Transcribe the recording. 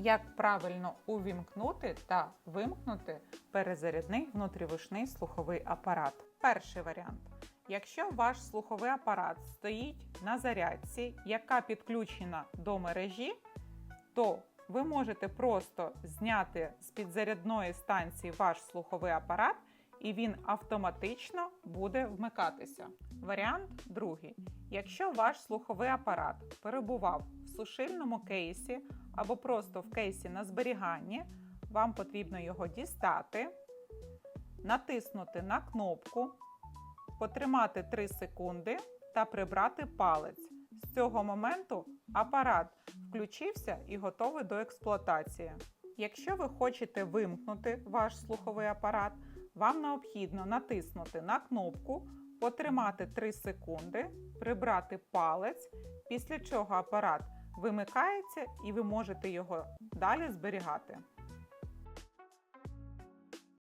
Як правильно увімкнути та вимкнути перезарядний внутрівишний слуховий апарат? Перший варіант. Якщо ваш слуховий апарат стоїть на зарядці, яка підключена до мережі, то ви можете просто зняти з підзарядної станції ваш слуховий апарат, і він автоматично буде вмикатися. Варіант другий. Якщо ваш слуховий апарат перебував в сушильному кейсі або просто в кейсі на зберіганні, вам потрібно його дістати, натиснути на кнопку, потримати 3 секунди та прибрати палець. З цього моменту апарат включився і готовий до експлуатації. Якщо ви хочете вимкнути ваш слуховий апарат, вам необхідно натиснути на кнопку, потримати 3 секунди, прибрати палець, після чого апарат вимикається і ви можете його далі зберігати.